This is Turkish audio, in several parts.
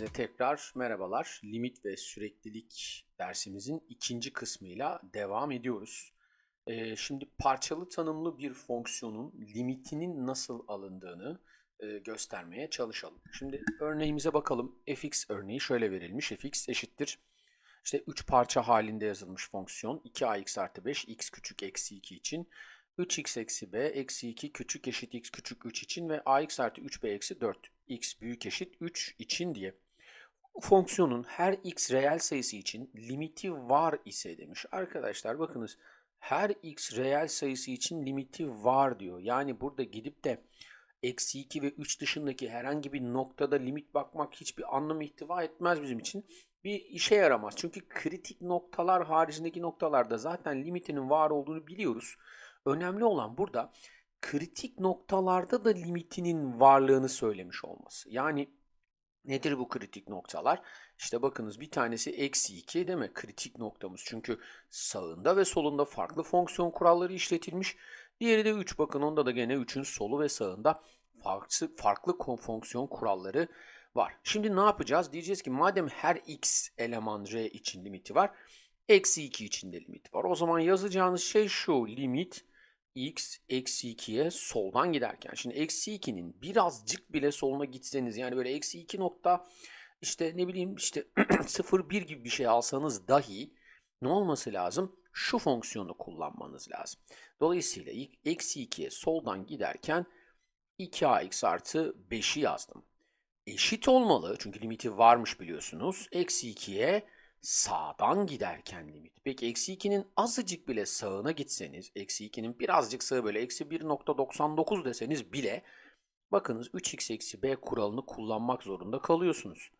Herkese tekrar merhabalar. Limit ve süreklilik dersimizin ikinci kısmıyla devam ediyoruz. Ee, şimdi parçalı tanımlı bir fonksiyonun limitinin nasıl alındığını e, göstermeye çalışalım. Şimdi örneğimize bakalım. fx örneği şöyle verilmiş. fx eşittir. İşte 3 parça halinde yazılmış fonksiyon 2ax artı 5 x küçük eksi 2 için 3x eksi b eksi 2 küçük eşit x küçük 3 için ve ax artı 3b eksi 4 x büyük eşit 3 için diye fonksiyonun her x reel sayısı için limiti var ise demiş. Arkadaşlar bakınız her x reel sayısı için limiti var diyor. Yani burada gidip de eksi 2 ve 3 dışındaki herhangi bir noktada limit bakmak hiçbir anlam ihtiva etmez bizim için. Bir işe yaramaz. Çünkü kritik noktalar haricindeki noktalarda zaten limitinin var olduğunu biliyoruz. Önemli olan burada kritik noktalarda da limitinin varlığını söylemiş olması. Yani nedir bu kritik noktalar? İşte bakınız bir tanesi eksi 2 değil mi? Kritik noktamız. Çünkü sağında ve solunda farklı fonksiyon kuralları işletilmiş. Diğeri de 3. Bakın onda da gene 3'ün solu ve sağında farklı, farklı fonksiyon kuralları var. Şimdi ne yapacağız? Diyeceğiz ki madem her x eleman r için limiti var. Eksi 2 için de limit var. O zaman yazacağınız şey şu. Limit x eksi 2'ye soldan giderken. Şimdi eksi 2'nin birazcık bile soluna gitseniz yani böyle eksi 2 nokta işte ne bileyim işte 0,1 gibi bir şey alsanız dahi ne olması lazım? Şu fonksiyonu kullanmanız lazım. Dolayısıyla eksi 2'ye soldan giderken 2ax artı 5'i yazdım. Eşit olmalı çünkü limiti varmış biliyorsunuz. Eksi 2'ye sağdan giderken limit. Peki eksi 2'nin azıcık bile sağına gitseniz, eksi 2'nin birazcık sağı böyle eksi 1.99 deseniz bile bakınız 3x eksi b kuralını kullanmak zorunda kalıyorsunuz.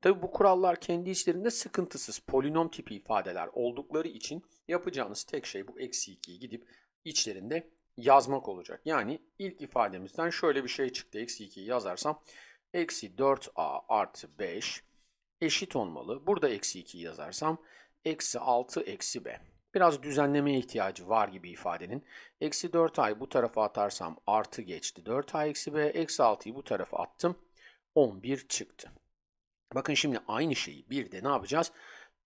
Tabi bu kurallar kendi içlerinde sıkıntısız polinom tipi ifadeler oldukları için yapacağınız tek şey bu eksi 2'yi gidip içlerinde yazmak olacak. Yani ilk ifademizden şöyle bir şey çıktı. Eksi 2'yi yazarsam eksi 4a artı 5 eşit olmalı. Burada eksi 2 yazarsam eksi 6 eksi b. Biraz düzenlemeye ihtiyacı var gibi ifadenin. Eksi 4a'yı bu tarafa atarsam artı geçti. 4a eksi b eksi 6'yı bu tarafa attım. 11 çıktı. Bakın şimdi aynı şeyi bir de ne yapacağız?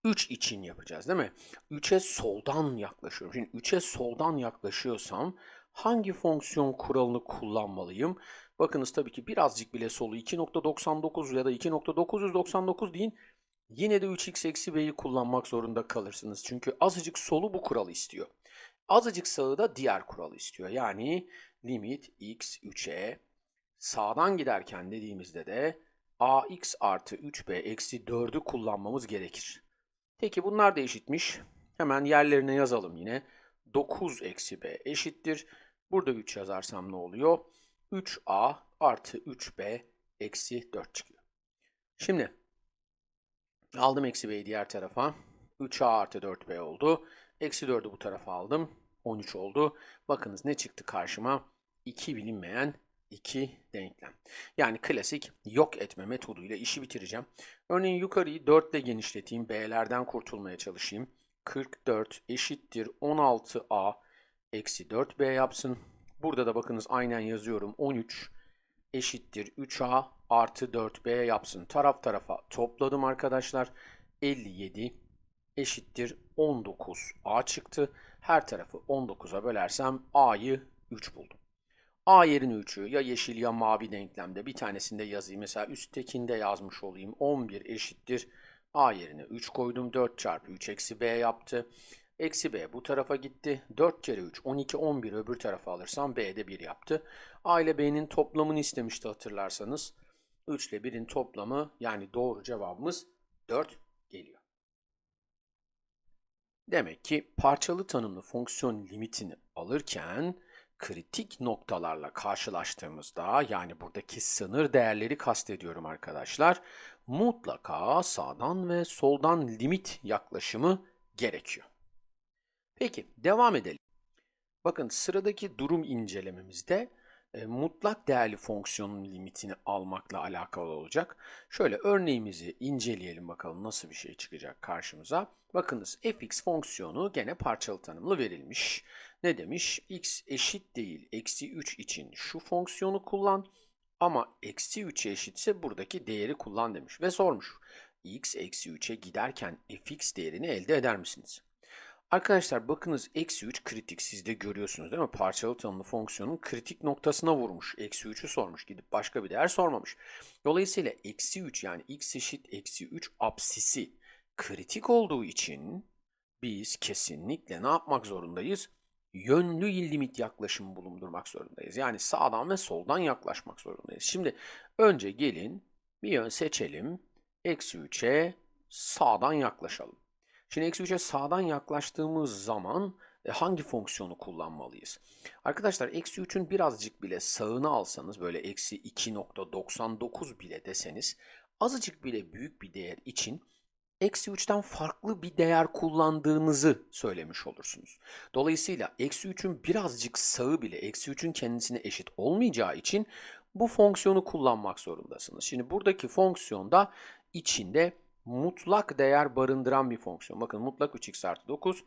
3 için yapacağız değil mi? 3'e soldan yaklaşıyorum. Şimdi 3'e soldan yaklaşıyorsam hangi fonksiyon kuralını kullanmalıyım? Bakınız tabii ki birazcık bile solu 2.99 ya da 2.999 deyin. Yine de 3x eksi b'yi kullanmak zorunda kalırsınız. Çünkü azıcık solu bu kuralı istiyor. Azıcık sağı da diğer kuralı istiyor. Yani limit x 3'e sağdan giderken dediğimizde de ax artı 3b eksi 4'ü kullanmamız gerekir. Peki bunlar da eşitmiş. Hemen yerlerine yazalım yine. 9 eksi b eşittir. Burada 3 yazarsam ne oluyor? 3a artı 3b eksi 4 çıkıyor. Şimdi aldım eksi b'yi diğer tarafa. 3a artı 4b oldu. Eksi 4'ü bu tarafa aldım. 13 oldu. Bakınız ne çıktı karşıma? 2 bilinmeyen 2 denklem. Yani klasik yok etme metoduyla işi bitireceğim. Örneğin yukarıyı 4 ile genişleteyim. B'lerden kurtulmaya çalışayım. 44 eşittir 16a eksi 4b yapsın. Burada da bakınız aynen yazıyorum. 13 eşittir 3a artı 4b yapsın. Taraf tarafa topladım arkadaşlar. 57 eşittir 19a çıktı. Her tarafı 19'a bölersem a'yı 3 buldum. A yerine 3'ü ya yeşil ya mavi denklemde bir tanesinde yazayım. Mesela üsttekinde yazmış olayım. 11 eşittir. A yerine 3 koydum. 4 çarpı 3 eksi B yaptı. Eksi B bu tarafa gitti. 4 kere 3 12 11 öbür tarafa alırsam B de 1 yaptı. A ile B'nin toplamını istemişti hatırlarsanız. 3 ile 1'in toplamı yani doğru cevabımız 4 geliyor. Demek ki parçalı tanımlı fonksiyon limitini alırken kritik noktalarla karşılaştığımızda yani buradaki sınır değerleri kastediyorum arkadaşlar mutlaka sağdan ve soldan limit yaklaşımı gerekiyor. Peki devam edelim. Bakın sıradaki durum incelememizde e, mutlak değerli fonksiyonun limitini almakla alakalı olacak. Şöyle örneğimizi inceleyelim bakalım nasıl bir şey çıkacak karşımıza. Bakınız fx fonksiyonu gene parçalı tanımlı verilmiş. Ne demiş? x eşit değil eksi 3 için şu fonksiyonu kullan. Ama eksi 3'e eşitse buradaki değeri kullan demiş ve sormuş. x eksi 3'e giderken fx değerini elde eder misiniz? Arkadaşlar bakınız eksi 3 kritik siz de görüyorsunuz değil mi? Parçalı tanımlı fonksiyonun kritik noktasına vurmuş. Eksi 3'ü sormuş gidip başka bir değer sormamış. Dolayısıyla eksi 3 yani x eşit eksi 3 apsisi kritik olduğu için biz kesinlikle ne yapmak zorundayız? Yönlü limit yaklaşımı bulundurmak zorundayız. Yani sağdan ve soldan yaklaşmak zorundayız. Şimdi önce gelin bir yön seçelim. Eksi 3'e sağdan yaklaşalım. Şimdi eksi 3'e sağdan yaklaştığımız zaman e, hangi fonksiyonu kullanmalıyız? Arkadaşlar eksi 3'ün birazcık bile sağını alsanız böyle eksi 2.99 bile deseniz azıcık bile büyük bir değer için eksi 3'ten farklı bir değer kullandığınızı söylemiş olursunuz. Dolayısıyla eksi 3'ün birazcık sağı bile eksi 3'ün kendisine eşit olmayacağı için bu fonksiyonu kullanmak zorundasınız. Şimdi buradaki fonksiyonda içinde mutlak değer barındıran bir fonksiyon. Bakın mutlak 3x artı 9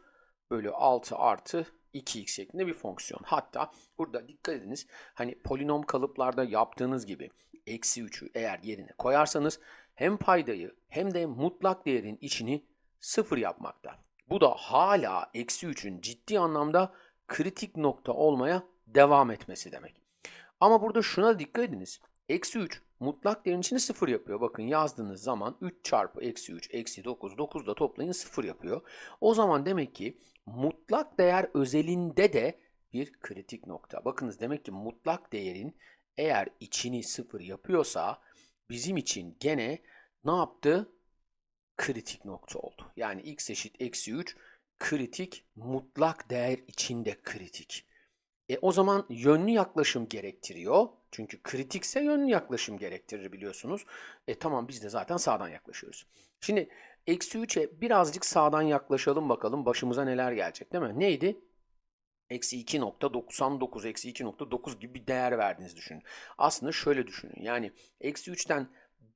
bölü 6 artı 2x şeklinde bir fonksiyon. Hatta burada dikkat ediniz hani polinom kalıplarda yaptığınız gibi eksi 3'ü eğer yerine koyarsanız hem paydayı hem de mutlak değerin içini sıfır yapmakta. Bu da hala eksi 3'ün ciddi anlamda kritik nokta olmaya devam etmesi demek. Ama burada şuna dikkat ediniz. Eksi 3 mutlak değerin içini 0 yapıyor. Bakın yazdığınız zaman 3 çarpı eksi 3 eksi 9 9 da toplayın 0 yapıyor. O zaman demek ki mutlak değer özelinde de bir kritik nokta. Bakınız demek ki mutlak değerin eğer içini 0 yapıyorsa bizim için gene ne yaptı? Kritik nokta oldu. Yani x eşit eksi 3 kritik mutlak değer içinde kritik. E, o zaman yönlü yaklaşım gerektiriyor. Çünkü kritikse yönlü yaklaşım gerektirir biliyorsunuz. E tamam biz de zaten sağdan yaklaşıyoruz. Şimdi eksi 3'e birazcık sağdan yaklaşalım bakalım başımıza neler gelecek değil mi? Neydi? Eksi 2.99, eksi 2.9 gibi bir değer verdiğinizi düşünün. Aslında şöyle düşünün. Yani eksi 3'ten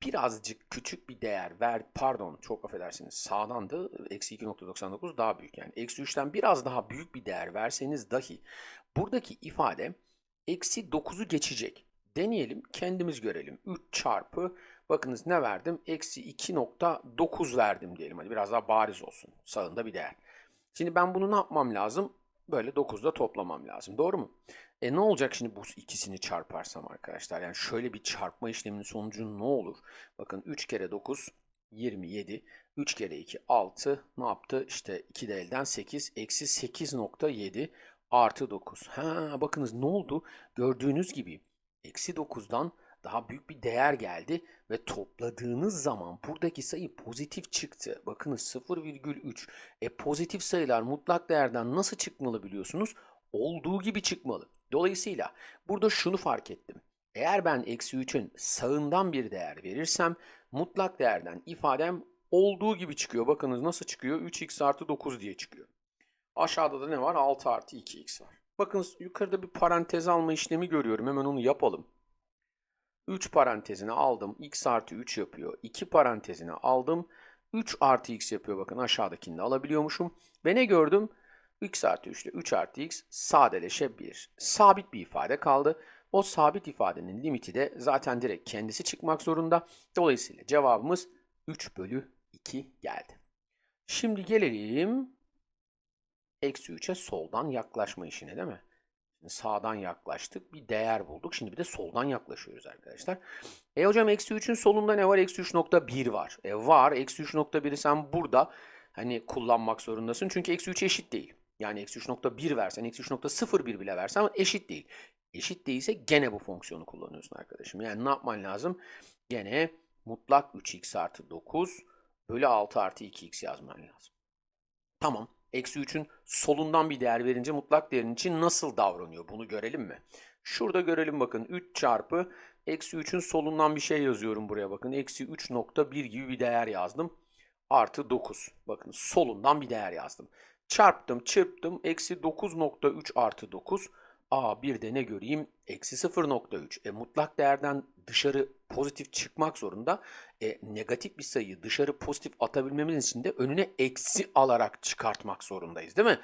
birazcık küçük bir değer ver, pardon çok affedersiniz sağdandı, eksi 2.99 daha büyük yani. Eksi 3'ten biraz daha büyük bir değer verseniz dahi buradaki ifade eksi 9'u geçecek. Deneyelim kendimiz görelim. 3 çarpı bakınız ne verdim? Eksi 2.9 verdim diyelim. Hadi biraz daha bariz olsun. Sağında bir değer. Şimdi ben bunu ne yapmam lazım? Böyle 9'da toplamam lazım. Doğru mu? E ne olacak şimdi bu ikisini çarparsam arkadaşlar? Yani şöyle bir çarpma işleminin sonucu ne olur? Bakın 3 kere 9 27. 3 kere 2 6. Ne yaptı? İşte 2 de elden 8. Eksi 8.7 artı 9. Ha bakınız ne oldu? Gördüğünüz gibi eksi 9'dan daha büyük bir değer geldi ve topladığınız zaman buradaki sayı pozitif çıktı. Bakınız 0,3. E pozitif sayılar mutlak değerden nasıl çıkmalı biliyorsunuz? Olduğu gibi çıkmalı. Dolayısıyla burada şunu fark ettim. Eğer ben eksi 3'ün sağından bir değer verirsem mutlak değerden ifadem olduğu gibi çıkıyor. Bakınız nasıl çıkıyor? 3x artı 9 diye çıkıyor. Aşağıda da ne var? 6 artı 2x var. Bakın yukarıda bir parantez alma işlemi görüyorum. Hemen onu yapalım. 3 parantezine aldım. x artı 3 yapıyor. 2 parantezine aldım. 3 artı x yapıyor. Bakın aşağıdakini de alabiliyormuşum. Ve ne gördüm? x artı 3 ile 3 artı x sadeleşebilir. Sabit bir ifade kaldı. O sabit ifadenin limiti de zaten direkt kendisi çıkmak zorunda. Dolayısıyla cevabımız 3 bölü 2 geldi. Şimdi gelelim eksi 3'e soldan yaklaşma işine değil mi? Şimdi sağdan yaklaştık. Bir değer bulduk. Şimdi bir de soldan yaklaşıyoruz arkadaşlar. E hocam eksi 3'ün solunda ne var? Eksi 3.1 var. E var. Eksi 3.1'i sen burada hani kullanmak zorundasın. Çünkü eksi 3 eşit değil. Yani eksi 3.1 versen, eksi 3.01 bile versen eşit değil. Eşit değilse gene bu fonksiyonu kullanıyorsun arkadaşım. Yani ne yapman lazım? Gene mutlak 3x artı 9 bölü 6 artı 2x yazman lazım. Tamam. Eksi 3'ün solundan bir değer verince mutlak değerin için nasıl davranıyor? Bunu görelim mi? Şurada görelim bakın 3 çarpı eksi 3'ün solundan bir şey yazıyorum buraya bakın. Eksi 3.1 gibi bir değer yazdım. Artı 9. Bakın solundan bir değer yazdım. Çarptım çırptım. Eksi 9.3 artı 9. A bir de ne göreyim? Eksi 0.3. E, mutlak değerden dışarı pozitif çıkmak zorunda. E, negatif bir sayıyı dışarı pozitif atabilmemiz için de önüne eksi alarak çıkartmak zorundayız değil mi?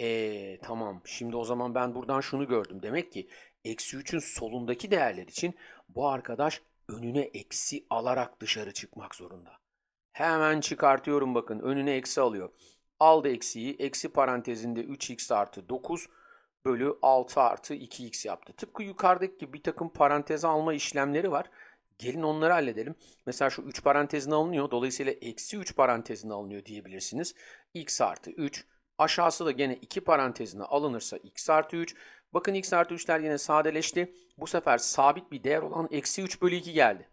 E, tamam. Şimdi o zaman ben buradan şunu gördüm. Demek ki eksi 3'ün solundaki değerler için bu arkadaş önüne eksi alarak dışarı çıkmak zorunda. Hemen çıkartıyorum bakın önüne eksi alıyor. Aldı eksiyi eksi parantezinde 3x artı 9 bölü 6 artı 2x yaptı. Tıpkı yukarıdaki gibi bir takım parantez alma işlemleri var. Gelin onları halledelim. Mesela şu 3 parantezine alınıyor. Dolayısıyla eksi 3 parantezine alınıyor diyebilirsiniz. x artı 3. Aşağısı da gene 2 parantezine alınırsa x artı 3. Bakın x artı 3'ler yine sadeleşti. Bu sefer sabit bir değer olan eksi 3 bölü 2 geldi.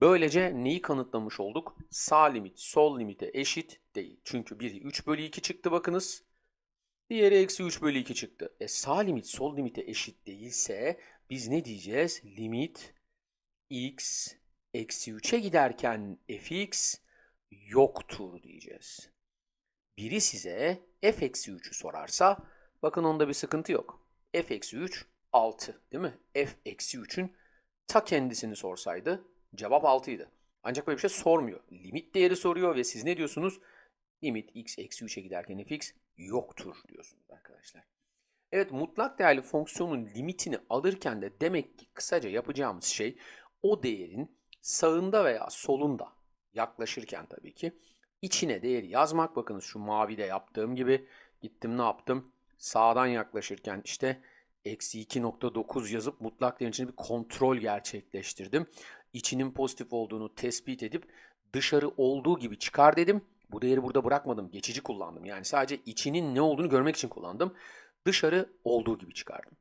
Böylece neyi kanıtlamış olduk? Sağ limit sol limite eşit değil. Çünkü biri 3 bölü 2 çıktı bakınız. Diğeri eksi 3 bölü 2 çıktı. E sağ limit sol limite eşit değilse biz ne diyeceğiz? Limit x eksi 3'e giderken fx yoktur diyeceğiz. Biri size f eksi 3'ü sorarsa bakın onda bir sıkıntı yok. f eksi 3 6 değil mi? f eksi 3'ün ta kendisini sorsaydı cevap 6 idi. Ancak böyle bir şey sormuyor. Limit değeri soruyor ve siz ne diyorsunuz? Limit x eksi 3'e giderken fx yoktur diyorsunuz arkadaşlar. Evet mutlak değerli fonksiyonun limitini alırken de demek ki kısaca yapacağımız şey o değerin sağında veya solunda yaklaşırken tabii ki içine değeri yazmak. Bakınız şu mavide yaptığım gibi gittim ne yaptım? Sağdan yaklaşırken işte eksi 2.9 yazıp mutlak değerin içine bir kontrol gerçekleştirdim. İçinin pozitif olduğunu tespit edip dışarı olduğu gibi çıkar dedim. Bu değeri burada bırakmadım. Geçici kullandım. Yani sadece içinin ne olduğunu görmek için kullandım. Dışarı olduğu gibi çıkardım.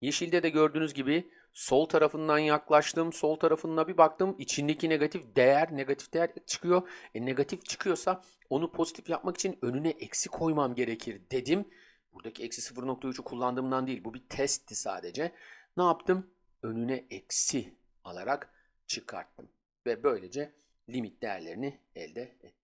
Yeşilde de gördüğünüz gibi sol tarafından yaklaştım. Sol tarafına bir baktım. İçindeki negatif değer, negatif değer çıkıyor. E, negatif çıkıyorsa onu pozitif yapmak için önüne eksi koymam gerekir dedim. Buradaki eksi 0.3'ü kullandığımdan değil. Bu bir testti sadece. Ne yaptım? Önüne eksi alarak çıkarttım. Ve böylece limit değerlerini elde ettim.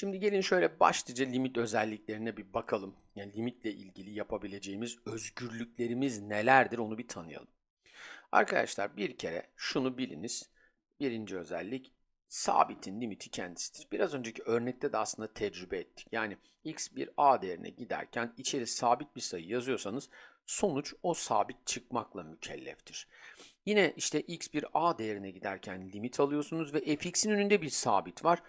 Şimdi gelin şöyle başlıca limit özelliklerine bir bakalım. Yani limitle ilgili yapabileceğimiz özgürlüklerimiz nelerdir onu bir tanıyalım. Arkadaşlar bir kere şunu biliniz. Birinci özellik sabitin limiti kendisidir. Biraz önceki örnekte de aslında tecrübe ettik. Yani x bir a değerine giderken içeri sabit bir sayı yazıyorsanız sonuç o sabit çıkmakla mükelleftir. Yine işte x bir a değerine giderken limit alıyorsunuz ve fx'in önünde bir sabit var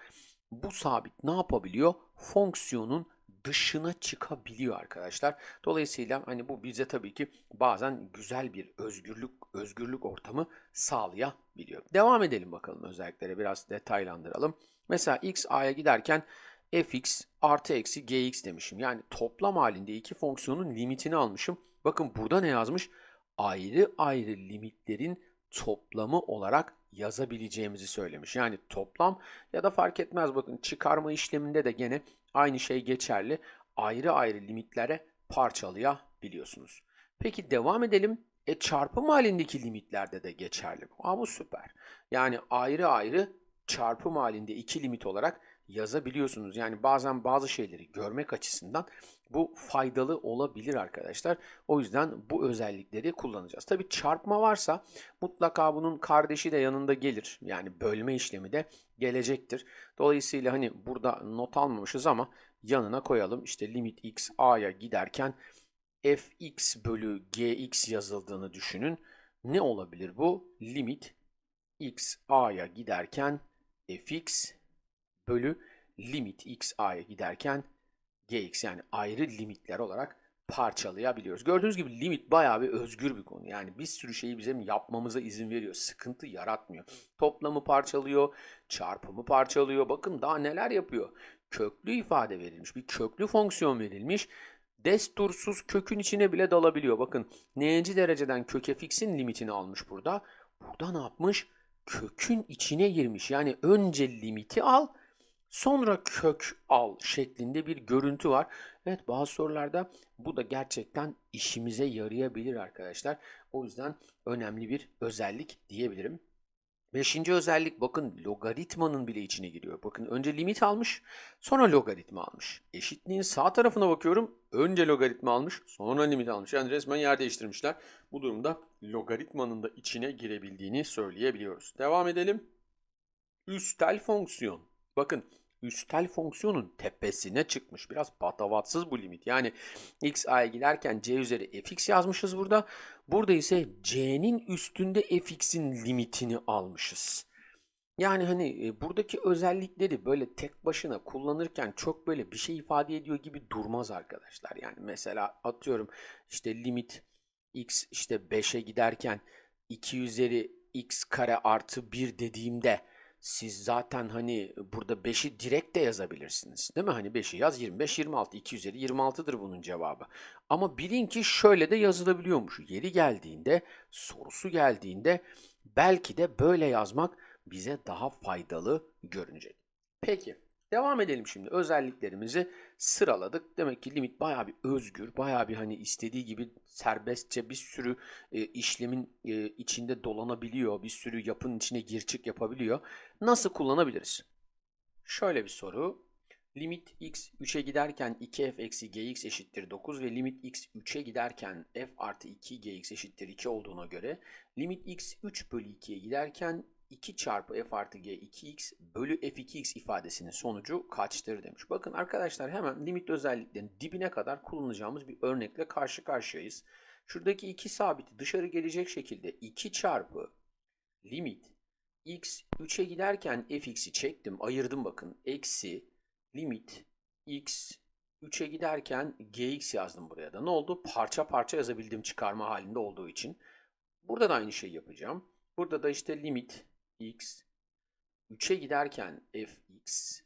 bu sabit ne yapabiliyor? Fonksiyonun dışına çıkabiliyor arkadaşlar. Dolayısıyla hani bu bize tabii ki bazen güzel bir özgürlük özgürlük ortamı sağlayabiliyor. Devam edelim bakalım özelliklere biraz detaylandıralım. Mesela x a'ya giderken fx artı eksi gx demişim. Yani toplam halinde iki fonksiyonun limitini almışım. Bakın burada ne yazmış? Ayrı ayrı limitlerin toplamı olarak yazabileceğimizi söylemiş. Yani toplam ya da fark etmez bakın çıkarma işleminde de gene aynı şey geçerli. Ayrı ayrı limitlere parçalayabiliyorsunuz. Peki devam edelim. E çarpım halindeki limitlerde de geçerli. Aa, bu süper. Yani ayrı ayrı çarpım halinde iki limit olarak yazabiliyorsunuz. Yani bazen bazı şeyleri görmek açısından bu faydalı olabilir arkadaşlar. O yüzden bu özellikleri kullanacağız. Tabi çarpma varsa mutlaka bunun kardeşi de yanında gelir. Yani bölme işlemi de gelecektir. Dolayısıyla hani burada not almamışız ama yanına koyalım. İşte limit x a'ya giderken fx bölü gx yazıldığını düşünün. Ne olabilir bu? Limit x a'ya giderken fx bölü limit x a'ya giderken gx yani ayrı limitler olarak parçalayabiliyoruz. Gördüğünüz gibi limit bayağı bir özgür bir konu. Yani bir sürü şeyi bizim yapmamıza izin veriyor. Sıkıntı yaratmıyor. Toplamı parçalıyor, çarpımı parçalıyor. Bakın daha neler yapıyor. Köklü ifade verilmiş, bir köklü fonksiyon verilmiş. Destursuz kökün içine bile dalabiliyor. Bakın n'inci dereceden kök fx'in limitini almış burada. Burada ne yapmış? Kökün içine girmiş. Yani önce limiti al, sonra kök al şeklinde bir görüntü var. Evet bazı sorularda bu da gerçekten işimize yarayabilir arkadaşlar. O yüzden önemli bir özellik diyebilirim. Beşinci özellik bakın logaritmanın bile içine giriyor. Bakın önce limit almış sonra logaritma almış. Eşitliğin sağ tarafına bakıyorum. Önce logaritma almış sonra limit almış. Yani resmen yer değiştirmişler. Bu durumda logaritmanın da içine girebildiğini söyleyebiliyoruz. Devam edelim. Üstel fonksiyon. Bakın üstel fonksiyonun tepesine çıkmış. Biraz patavatsız bu limit. Yani x a'ya giderken c üzeri fx yazmışız burada. Burada ise c'nin üstünde fx'in limitini almışız. Yani hani e, buradaki özellikleri böyle tek başına kullanırken çok böyle bir şey ifade ediyor gibi durmaz arkadaşlar. Yani mesela atıyorum işte limit x işte 5'e giderken 2 üzeri x kare artı 1 dediğimde siz zaten hani burada 5'i direkt de yazabilirsiniz. Değil mi? Hani 5'i yaz 25, 26. 2 üzeri 26'dır bunun cevabı. Ama bilin ki şöyle de yazılabiliyormuş. Yeri geldiğinde, sorusu geldiğinde belki de böyle yazmak bize daha faydalı görünecek. Peki devam edelim şimdi. Özelliklerimizi sıraladık. Demek ki limit bayağı bir özgür, bayağı bir hani istediği gibi serbestçe bir sürü e, işlemin e, içinde dolanabiliyor. Bir sürü yapının içine gir çık yapabiliyor. Nasıl kullanabiliriz? Şöyle bir soru. Limit x 3'e giderken 2f eksi gx eşittir 9 ve limit x 3'e giderken f artı 2 gx eşittir 2 olduğuna göre limit x 3 bölü 2'ye giderken 2 çarpı f artı g 2x bölü f2x ifadesinin sonucu kaçtır demiş. Bakın arkadaşlar hemen limit özelliklerinin dibine kadar kullanacağımız bir örnekle karşı karşıyayız. Şuradaki iki sabiti dışarı gelecek şekilde 2 çarpı limit x 3'e giderken fx'i çektim ayırdım bakın eksi limit x 3'e giderken gx yazdım buraya da. Ne oldu? Parça parça yazabildiğim çıkarma halinde olduğu için. Burada da aynı şeyi yapacağım. Burada da işte limit x 3'e giderken fx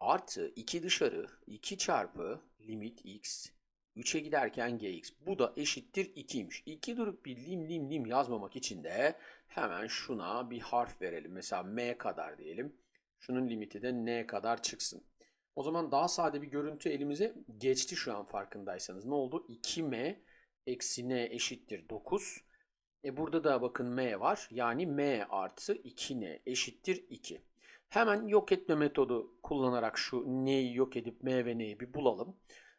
artı 2 dışarı 2 çarpı limit x 3'e giderken gx. Bu da eşittir 2'ymiş. 2 durup bir lim lim lim yazmamak için de hemen şuna bir harf verelim. Mesela m kadar diyelim. Şunun limiti de n kadar çıksın. O zaman daha sade bir görüntü elimize geçti şu an farkındaysanız. Ne oldu? 2m eksi n eşittir 9. E burada da bakın m var. Yani m artı 2n eşittir 2. Hemen yok etme metodu kullanarak şu n'yi yok edip m ve n'yi bir bulalım.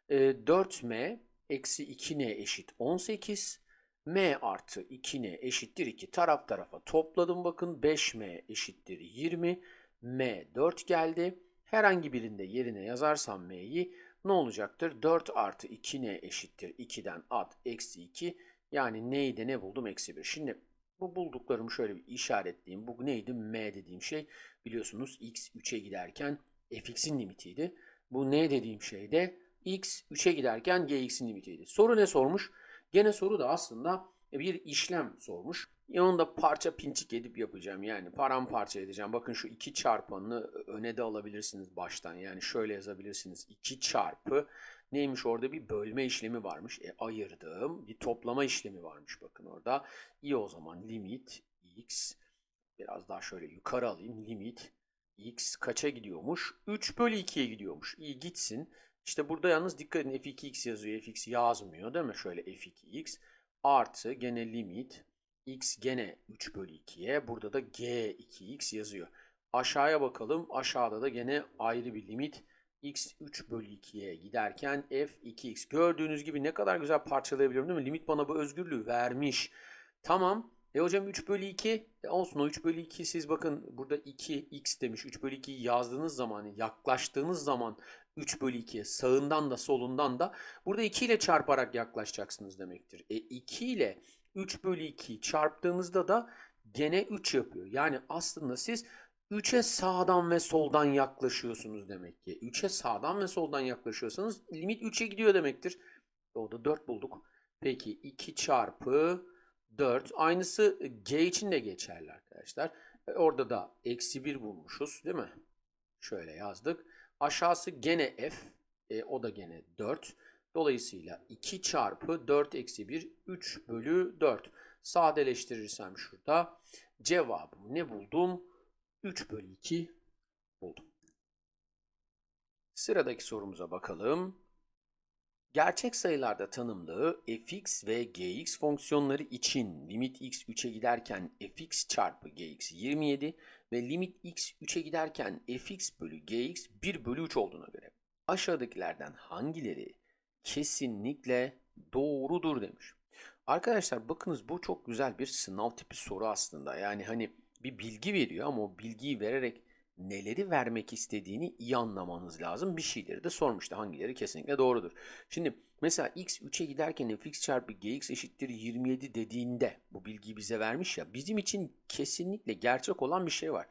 E, 4m eksi 2n eşit 18. m artı 2n eşittir 2. Taraf tarafa topladım bakın. 5m eşittir 20. m 4 geldi. Herhangi birinde yerine yazarsam m'yi ne olacaktır? 4 artı 2n eşittir 2'den at eksi 2 yani neydi ne buldum? Eksi 1. Şimdi bu bulduklarımı şöyle bir işaretleyeyim. Bu neydi? M dediğim şey biliyorsunuz x 3'e giderken fx'in limitiydi. Bu n dediğim şey de x 3'e giderken gx'in limitiydi. Soru ne sormuş? Gene soru da aslında bir işlem sormuş. Yanında parça pinçik edip yapacağım. Yani paramparça edeceğim. Bakın şu 2 çarpanını öne de alabilirsiniz baştan. Yani şöyle yazabilirsiniz. 2 çarpı Neymiş orada bir bölme işlemi varmış. E, ayırdım. Bir toplama işlemi varmış bakın orada. İyi o zaman limit x biraz daha şöyle yukarı alayım. Limit x kaça gidiyormuş? 3 bölü 2'ye gidiyormuş. İyi gitsin. İşte burada yalnız dikkat edin f2x yazıyor. fx yazmıyor değil mi? Şöyle f2x artı gene limit x gene 3 bölü 2'ye. Burada da g2x yazıyor. Aşağıya bakalım. Aşağıda da gene ayrı bir limit x 3 bölü 2'ye giderken f 2x. Gördüğünüz gibi ne kadar güzel parçalayabiliyorum değil mi? Limit bana bu özgürlüğü vermiş. Tamam. E hocam 3 bölü 2 e olsun o 3 bölü 2 siz bakın burada 2x demiş. 3 bölü 2'yi yazdığınız zaman yaklaştığınız zaman 3 bölü 2'ye sağından da solundan da burada 2 ile çarparak yaklaşacaksınız demektir. E 2 ile 3 bölü 2'yi çarptığınızda da gene 3 yapıyor. Yani aslında siz 3'e sağdan ve soldan yaklaşıyorsunuz demek ki. 3'e sağdan ve soldan yaklaşıyorsanız limit 3'e gidiyor demektir. Orada 4 bulduk. Peki 2 çarpı 4. Aynısı G için de geçerli arkadaşlar. E, orada da eksi 1 bulmuşuz değil mi? Şöyle yazdık. Aşağısı gene F. E, o da gene 4. Dolayısıyla 2 çarpı 4 eksi 1 3 bölü 4. Sadeleştirirsem şurada cevabı ne buldum? 3 bölü 2 buldum. Sıradaki sorumuza bakalım. Gerçek sayılarda tanımlı fx ve gx fonksiyonları için limit x 3'e giderken fx çarpı gx 27 ve limit x 3'e giderken fx bölü gx 1 bölü 3 olduğuna göre aşağıdakilerden hangileri kesinlikle doğrudur demiş. Arkadaşlar bakınız bu çok güzel bir sınav tipi soru aslında. Yani hani bir bilgi veriyor ama o bilgiyi vererek neleri vermek istediğini iyi anlamanız lazım. Bir şeyleri de sormuştu. Hangileri kesinlikle doğrudur. Şimdi mesela x 3'e giderken fx çarpı gx eşittir 27 dediğinde bu bilgiyi bize vermiş ya bizim için kesinlikle gerçek olan bir şey var.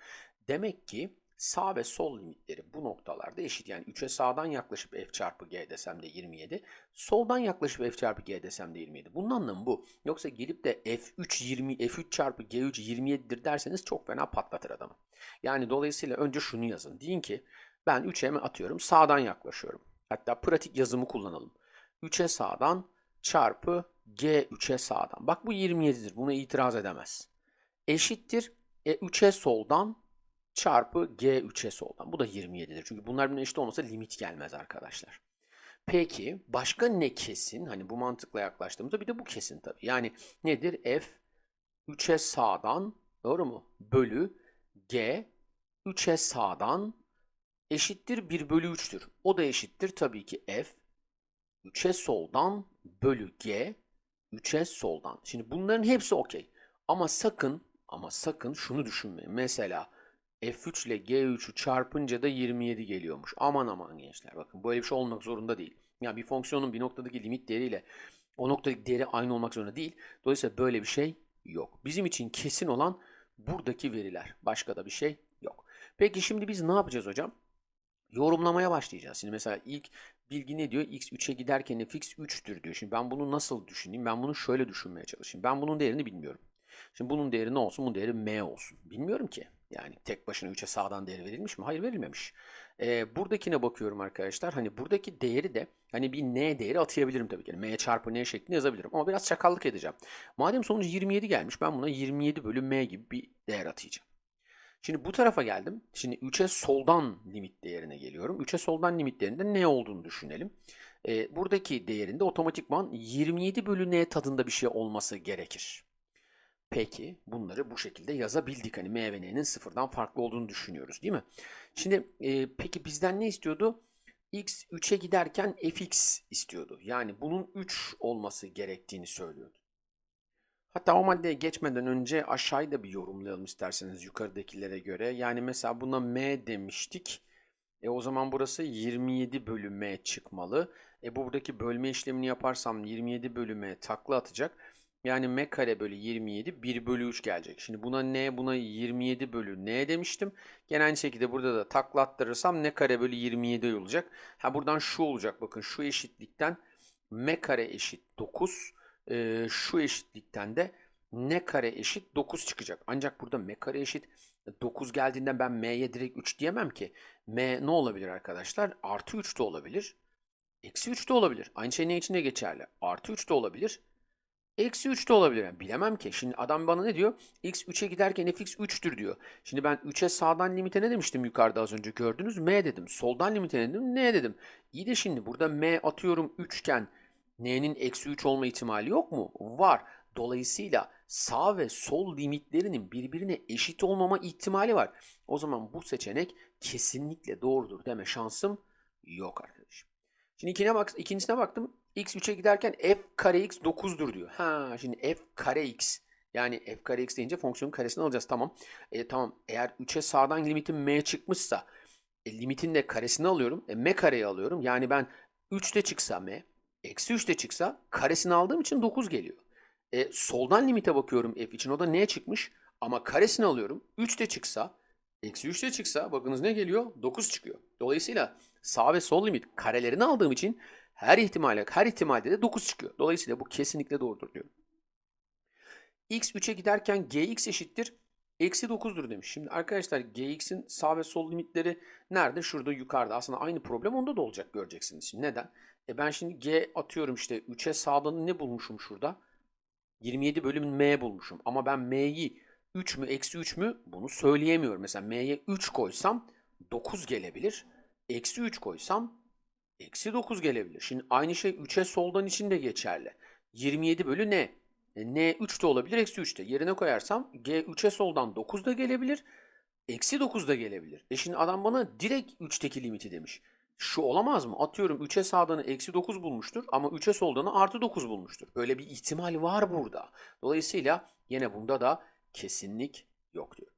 Demek ki sağ ve sol limitleri bu noktalarda eşit. Yani 3'e sağdan yaklaşıp f çarpı g desem de 27. Soldan yaklaşıp f çarpı g desem de 27. Bunun anlamı bu. Yoksa gelip de f3 20 f3 çarpı g3 27'dir derseniz çok fena patlatır adamı. Yani dolayısıyla önce şunu yazın. Deyin ki ben 3'e mi atıyorum sağdan yaklaşıyorum. Hatta pratik yazımı kullanalım. 3'e sağdan çarpı g 3'e sağdan. Bak bu 27'dir. Buna itiraz edemez. Eşittir e, 3'e soldan çarpı G3'e soldan. Bu da 27'dir. Çünkü bunlar birbirine eşit olmasa limit gelmez arkadaşlar. Peki başka ne kesin? Hani bu mantıkla yaklaştığımızda bir de bu kesin tabii. Yani nedir? F 3'e sağdan doğru mu? Bölü G 3'e sağdan eşittir 1 bölü 3'tür. O da eşittir tabii ki F 3'e soldan bölü G 3'e soldan. Şimdi bunların hepsi okey. Ama sakın ama sakın şunu düşünmeyin. Mesela F3 ile G3'ü çarpınca da 27 geliyormuş. Aman aman gençler bakın böyle bir şey olmak zorunda değil. Yani bir fonksiyonun bir noktadaki limit değeriyle o noktadaki değeri aynı olmak zorunda değil. Dolayısıyla böyle bir şey yok. Bizim için kesin olan buradaki veriler. Başka da bir şey yok. Peki şimdi biz ne yapacağız hocam? Yorumlamaya başlayacağız. Şimdi mesela ilk bilgi ne diyor? X 3'e giderken fx 3'tür diyor. Şimdi ben bunu nasıl düşüneyim? Ben bunu şöyle düşünmeye çalışayım. Ben bunun değerini bilmiyorum. Şimdi bunun değeri ne olsun? Bunun değeri m olsun. Bilmiyorum ki. Yani tek başına 3'e sağdan değer verilmiş mi? Hayır verilmemiş. Ee, buradakine bakıyorum arkadaşlar. Hani buradaki değeri de hani bir n değeri atayabilirim tabii ki. Yani m çarpı n şeklinde yazabilirim. Ama biraz çakallık edeceğim. Madem sonucu 27 gelmiş ben buna 27 bölü m gibi bir değer atayacağım. Şimdi bu tarafa geldim. Şimdi 3'e soldan limit değerine geliyorum. 3'e soldan limit değerinde ne olduğunu düşünelim. Ee, buradaki değerinde otomatikman 27 bölü n tadında bir şey olması gerekir. Peki bunları bu şekilde yazabildik. Hani m ve n'nin sıfırdan farklı olduğunu düşünüyoruz değil mi? Şimdi e, peki bizden ne istiyordu? x 3'e giderken fx istiyordu. Yani bunun 3 olması gerektiğini söylüyordu. Hatta o maddeye geçmeden önce aşağıyı da bir yorumlayalım isterseniz yukarıdakilere göre. Yani mesela buna m demiştik. E o zaman burası 27 bölü m çıkmalı. E buradaki bölme işlemini yaparsam 27 bölü m takla atacak. Yani m kare bölü 27 1 bölü 3 gelecek. Şimdi buna n buna 27 bölü n demiştim. Gene aynı şekilde burada da takla attırırsam n kare bölü 27 olacak. Ha buradan şu olacak bakın şu eşitlikten m kare eşit 9. Ee, şu eşitlikten de n kare eşit 9 çıkacak. Ancak burada m kare eşit 9 geldiğinde ben m'ye direkt 3 diyemem ki. m ne olabilir arkadaşlar? Artı 3 de olabilir. Eksi 3 de olabilir. Aynı şey ne için de geçerli? Artı 3 de olabilir. Eksi 3 de olabilir. Yani bilemem ki. Şimdi adam bana ne diyor? X 3'e giderken fx 3'tür diyor. Şimdi ben 3'e sağdan limite ne demiştim yukarıda az önce gördünüz? M dedim. Soldan limite ne dedim? N dedim. İyi de şimdi burada M atıyorum 3 iken N'nin eksi 3 olma ihtimali yok mu? Var. Dolayısıyla sağ ve sol limitlerinin birbirine eşit olmama ihtimali var. O zaman bu seçenek kesinlikle doğrudur deme şansım yok arkadaşım. Şimdi ikine bak, ikincisine baktım. X 3'e giderken f kare x 9'dur diyor. Ha şimdi f kare x yani f kare x deyince fonksiyonun karesini alacağız tamam. E, tamam eğer 3'e sağdan limitim m çıkmışsa e, limitin de karesini alıyorum. E, m kareyi alıyorum. Yani ben 3 de çıksa m eksi 3 de çıksa karesini aldığım için 9 geliyor. E, soldan limite bakıyorum f için o da n çıkmış ama karesini alıyorum. 3 de çıksa eksi 3 de çıksa bakınız ne geliyor? 9 çıkıyor. Dolayısıyla sağ ve sol limit karelerini aldığım için her ihtimale, her ihtimalde de 9 çıkıyor. Dolayısıyla bu kesinlikle doğrudur diyorum. x 3'e giderken gx eşittir. Eksi 9'dur demiş. Şimdi arkadaşlar gx'in sağ ve sol limitleri nerede? Şurada yukarıda. Aslında aynı problem onda da olacak göreceksiniz. Şimdi neden? E ben şimdi g atıyorum işte 3'e sağdan ne bulmuşum şurada? 27 bölüm m bulmuşum. Ama ben m'yi 3 mü eksi 3 mü bunu söyleyemiyorum. Mesela m'ye 3 koysam 9 gelebilir. Eksi 3 koysam eksi 9 gelebilir. Şimdi aynı şey 3'e soldan için de geçerli. 27 bölü n. E, n 3 de olabilir, eksi 3 de. Yerine koyarsam g 3'e soldan 9 da gelebilir. Eksi 9 da gelebilir. E şimdi adam bana direkt 3'teki limiti demiş. Şu olamaz mı? Atıyorum 3'e sağdanı eksi 9 bulmuştur ama 3'e soldanı artı 9 bulmuştur. Öyle bir ihtimal var burada. Dolayısıyla yine bunda da kesinlik yok diyor.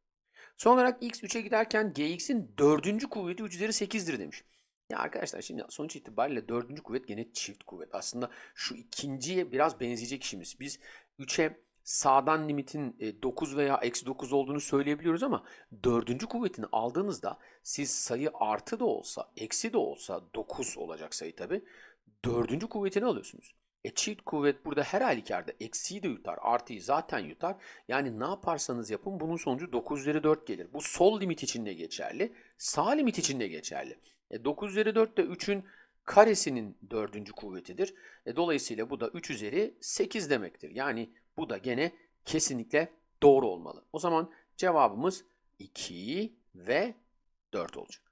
Son olarak x 3'e giderken gx'in dördüncü kuvveti 3 üzeri 8'dir demiş. Ya arkadaşlar şimdi sonuç itibariyle dördüncü kuvvet gene çift kuvvet. Aslında şu ikinciye biraz benzeyecek işimiz. Biz 3'e sağdan limitin e, 9 veya eksi 9 olduğunu söyleyebiliyoruz ama dördüncü kuvvetini aldığınızda siz sayı artı da olsa eksi de olsa 9 olacak sayı tabi. Dördüncü kuvvetini alıyorsunuz. E çift kuvvet burada her halükarda eksiği de yutar, artıyı zaten yutar. Yani ne yaparsanız yapın bunun sonucu 9 üzeri 4 gelir. Bu sol limit için de geçerli, sağ limit için de geçerli. E 9 üzeri 4 de 3'ün karesinin dördüncü kuvvetidir. E dolayısıyla bu da 3 üzeri 8 demektir. Yani bu da gene kesinlikle doğru olmalı. O zaman cevabımız 2 ve 4 olacak.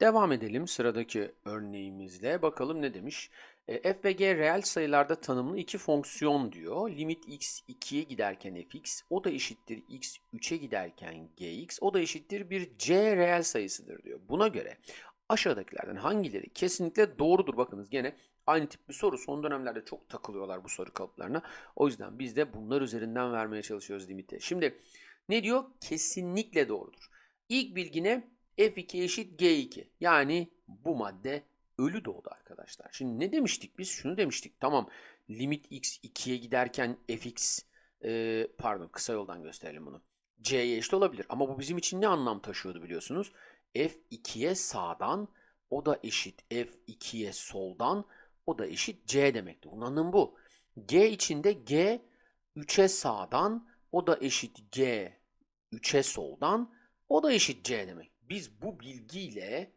Devam edelim sıradaki örneğimizle. Bakalım ne demiş? E, f ve g reel sayılarda tanımlı iki fonksiyon diyor. Limit x 2'ye giderken fx o da eşittir x 3'e giderken gx o da eşittir bir c reel sayısıdır diyor. Buna göre aşağıdakilerden hangileri kesinlikle doğrudur? Bakınız gene aynı tip bir soru. Son dönemlerde çok takılıyorlar bu soru kalıplarına. O yüzden biz de bunlar üzerinden vermeye çalışıyoruz limiti. Şimdi ne diyor? Kesinlikle doğrudur. İlk bilgine F2 eşit G2. Yani bu madde ölü doğdu arkadaşlar. Şimdi ne demiştik biz? Şunu demiştik. Tamam limit x 2'ye giderken fx e, pardon kısa yoldan gösterelim bunu. c'ye eşit olabilir. Ama bu bizim için ne anlam taşıyordu biliyorsunuz? f2'ye sağdan o da eşit f2'ye soldan o da eşit c demekti. Bunun anlamı bu. g içinde g 3'e sağdan o da eşit g 3'e soldan o da eşit c demek. Biz bu bilgiyle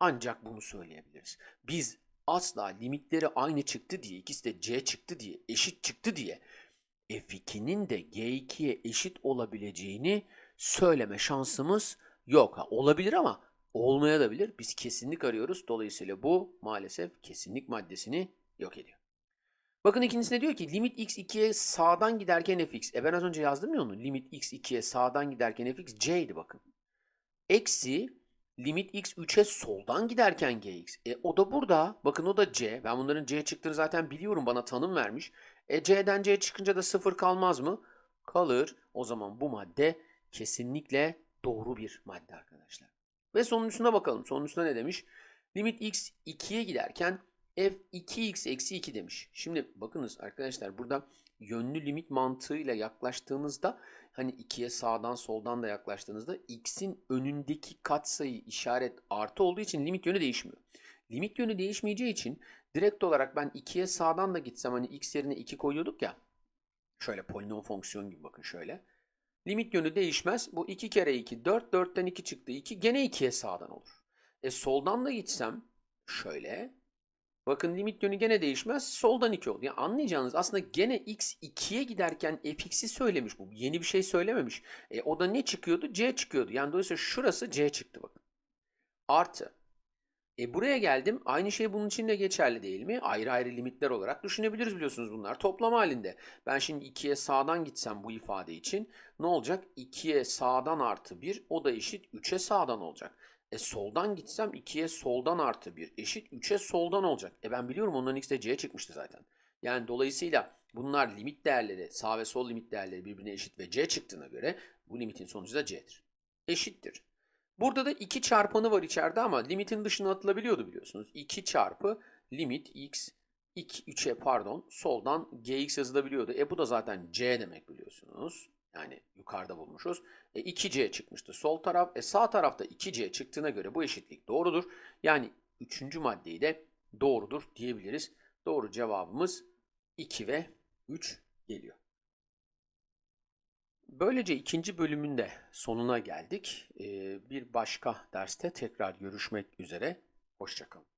ancak bunu söyleyebiliriz. Biz asla limitleri aynı çıktı diye, ikisi de c çıktı diye, eşit çıktı diye f2'nin de g2'ye eşit olabileceğini söyleme şansımız yok. Ha, olabilir ama olmayabilir. Biz kesinlik arıyoruz. Dolayısıyla bu maalesef kesinlik maddesini yok ediyor. Bakın ikincisinde diyor ki limit x 2'ye sağdan giderken fx. E ben az önce yazdım ya onu. Limit x 2'ye sağdan giderken fx c'ydi bakın. Eksi limit x 3'e soldan giderken gx. E o da burada. Bakın o da c. Ben bunların c çıktığını zaten biliyorum. Bana tanım vermiş. E c'den c çıkınca da sıfır kalmaz mı? Kalır. O zaman bu madde kesinlikle doğru bir madde arkadaşlar. Ve sonuncusuna bakalım. Sonuncusunda ne demiş? Limit x 2'ye giderken f 2x eksi 2 demiş. Şimdi bakınız arkadaşlar burada yönlü limit mantığıyla yaklaştığınızda hani 2'ye sağdan soldan da yaklaştığınızda x'in önündeki katsayı işaret artı olduğu için limit yönü değişmiyor. Limit yönü değişmeyeceği için direkt olarak ben 2'ye sağdan da gitsem hani x yerine 2 koyuyorduk ya. Şöyle polinom fonksiyon gibi bakın şöyle. Limit yönü değişmez. Bu 2 kere 2 4. 4'ten 2 çıktı 2. Gene 2'ye sağdan olur. E soldan da gitsem şöyle Bakın limit yönü gene değişmez. Soldan 2 oldu. Yani anlayacağınız aslında gene x 2'ye giderken fx'i söylemiş bu. Yeni bir şey söylememiş. E, o da ne çıkıyordu? c çıkıyordu. Yani dolayısıyla şurası c çıktı bakın. Artı. E buraya geldim. Aynı şey bunun için de geçerli değil mi? Ayrı ayrı limitler olarak düşünebiliriz biliyorsunuz bunlar. Toplam halinde. Ben şimdi 2'ye sağdan gitsem bu ifade için ne olacak? 2'ye sağdan artı 1 o da eşit 3'e sağdan olacak. E soldan gitsem 2'ye soldan artı 1 eşit 3'e soldan olacak. E ben biliyorum onların ikisi de c'ye çıkmıştı zaten. Yani dolayısıyla bunlar limit değerleri, sağ ve sol limit değerleri birbirine eşit ve c çıktığına göre bu limitin sonucu da c'dir. Eşittir. Burada da 2 çarpanı var içeride ama limitin dışına atılabiliyordu biliyorsunuz. 2 çarpı limit x 2, 3'e pardon soldan gx yazılabiliyordu. E bu da zaten c demek biliyorsunuz. Yani yukarıda bulmuşuz. E, 2C çıkmıştı sol taraf. E, sağ tarafta 2C çıktığına göre bu eşitlik doğrudur. Yani üçüncü maddeyi de doğrudur diyebiliriz. Doğru cevabımız 2 ve 3 geliyor. Böylece ikinci bölümün de sonuna geldik. Ee, bir başka derste tekrar görüşmek üzere. Hoşçakalın.